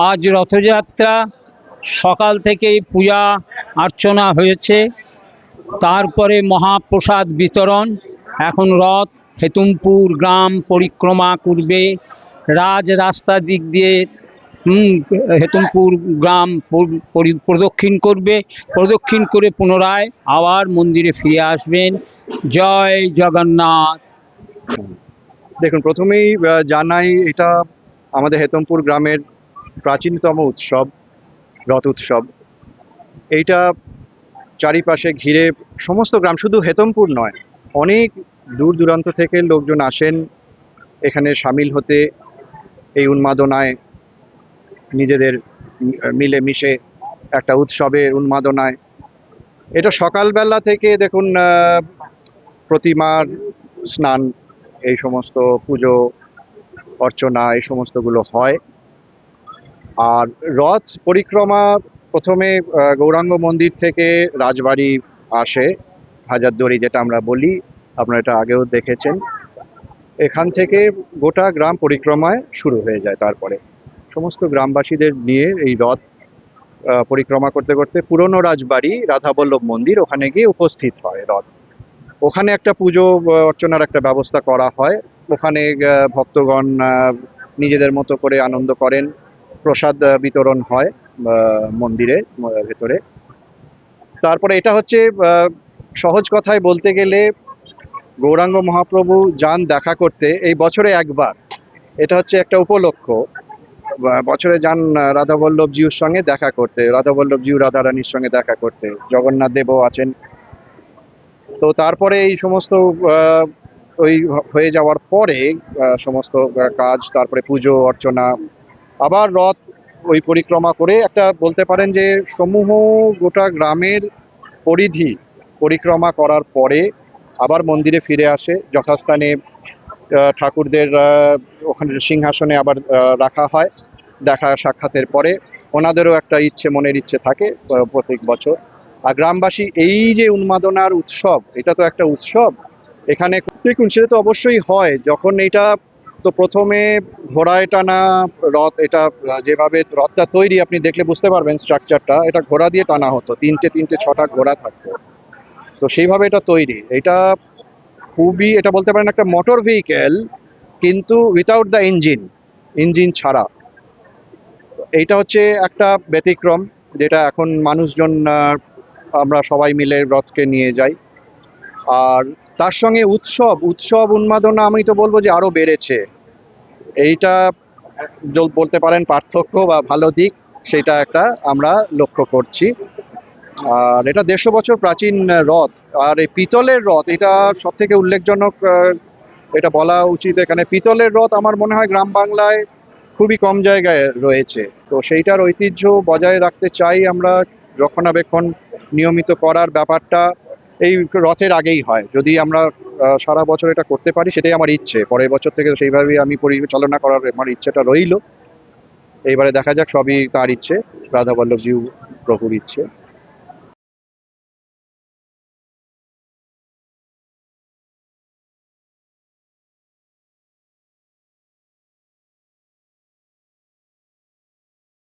আজ রথযাত্রা, সকাল থেকেই পূজা অর্চনা হয়েছে। তারপরে মহাপ্রসাদ বিতরণ। এখন রথ হেতুমপুর গ্রাম পরিক্রমা করবে। রাজ রাস্তা দিক দিয়ে হেতুমপুর গ্রাম পরি- পরি- প্রদক্ষিণ করবে। প্রদক্ষিণ করে পুনরায় আবার মন্দিরে ফিরে আসবেন। জয় জগন্নাথ। দেখুন, প্রথমেই জানাই এটা আমাদের হেতমপুর গ্রামের প্রাচীনতম উৎসব, রথ উৎসব। এইটা চারিপাশে ঘিরে সমস্ত গ্রাম, শুধু হেতমপুর নয়, অনেক দূর দূরান্ত থেকে লোকজন আসেন, এখানে সামিল হতে এই উন্মাদনায়, নিজেদের মি- মিলেমিশে একটা উৎসবের উন্মাদনায়। এটা সকালবেলা থেকে দেখুন প্রতিমার স্নান, এই সমস্ত পুজো, অর্চনা, এই সমস্তগুলো হয়। আর রথ পরিক্রমা প্রথমে গৌরাঙ্গ মন্দির থেকে রাজবাড়ি আসে, হাজারদুয়ারি যেটা আমরা বলি, আপনারা এটা আগেও দেখেছেন। এখান থেকে গোটা গ্রাম পরিক্রমায় শুরু হয়ে যায় তারপরে। সমস্ত গ্রামবাসীদের নিয়ে এই রথ পরিক্রমা করতে করতে পুরনো রাজবাড়ি রাধাবল্লভ মন্দির ওখানে গিয়ে উপস্থিত হয় রথ। ওখানে একটা পুজো অর্চনার একটা ব্যবস্থা করা হয়। ওখানে ভক্তগণ নিজেদের মতো করে আনন্দ করেন। প্রসাদ বিতরণ হয় মন্দিরে ভেতরে। তারপরে এটা হচ্ছে সহজ কথায় বলতে গেলে গৌরাঙ্গ মহাপ্রভু যান দেখা করতে এই বছরে একবার। এটা হচ্ছে একটা উপলক্ষ। বছরে যান আহ, রাধাবল্লভ জিউর সঙ্গে দেখা করতে রাধাবল্লভ জিউ রাধারানীর সঙ্গে দেখা করতে। জগন্নাথ দেবও আছেন। তো তারপরে এই সমস্ত ওই হয়ে যাওয়ার পরে সমস্ত কাজ তারপরে পুজো অর্চনা আবার রথ ওই পরিক্রমা করে একটা বলতে পারেন যে সমূহ গোটা গ্রামের পরিধি পরিক্রমা করার পরে আবার মন্দিরে ফিরে আসে, যথাস্থানে ঠাকুরদের ওখানে সিংহাসনে আবার রাখা হয়, দেখা সাক্ষাতের পরে ওনাদেরও একটা ইচ্ছে, মনের ইচ্ছে থাকে প্রত্যেক বছর। আর গ্রামবাসী এই যে উন্মাদনার উৎসব, এটা তো একটা উৎসব, এখানে দেখুন, সেটা তো অবশ্যই হয়, যখন এটা তো প্রথমে ঘোড়ায় টানা রথ, এটা যেভাবে রথটা তৈরি আপনি দেখলে বুঝতে পারবেন স্ট্রাকচারটা এটা ঘোড়া দিয়ে টানা হতো, তিনটে তিনটে, ছটা ঘোড়া থাকতো। তো সেইভাবে এটা তৈরি। এটা খুবই, এটা বলতে পারেন একটা মোটর ভেহিকেল কিন্তু উইথাউট দ্য ইঞ্জিন ইঞ্জিন ছাড়া। এইটা হচ্ছে একটা ব্যতিক্রম, যেটা এখন মানুষজন আমরা সবাই মিলে রথকে নিয়ে যাই। আর তার সঙ্গে উৎসব উৎসব উন্মাদনা আমি তো বলব যে আরও বেড়েছে। এইটা বলতে পারেন পার্থক্য বা ভালো দিক, সেটা একটা আমরা লক্ষ্য করছি। আর এটা দেড়শো বছর প্রাচীন রথ আর এই পিতলের রথ এটা সব থেকে উল্লেখজনক এটা বলা উচিত এখানে। পিতলের রথ আমার মনে হয় গ্রাম বাংলায় খুবই কম জায়গায় রয়েছে। তো সেইটার ঐতিহ্য বজায় রাখতে চাই আমরা। রক্ষণাবেক্ষণ নিয়মিত করার ব্যাপারটা এই রথের আগেই হয়। যদি আমরা সারা বছর এটা করতে পারি, সেটাই আমার ইচ্ছে। পরের বছর থেকে সেইভাবেই আমি পরিচালনা করার আমার ইচ্ছেটা রইল। এইবারে দেখা যাক সবই তার ইচ্ছে। রাধাবল্লভ জিউ প্রভুর ইচ্ছে।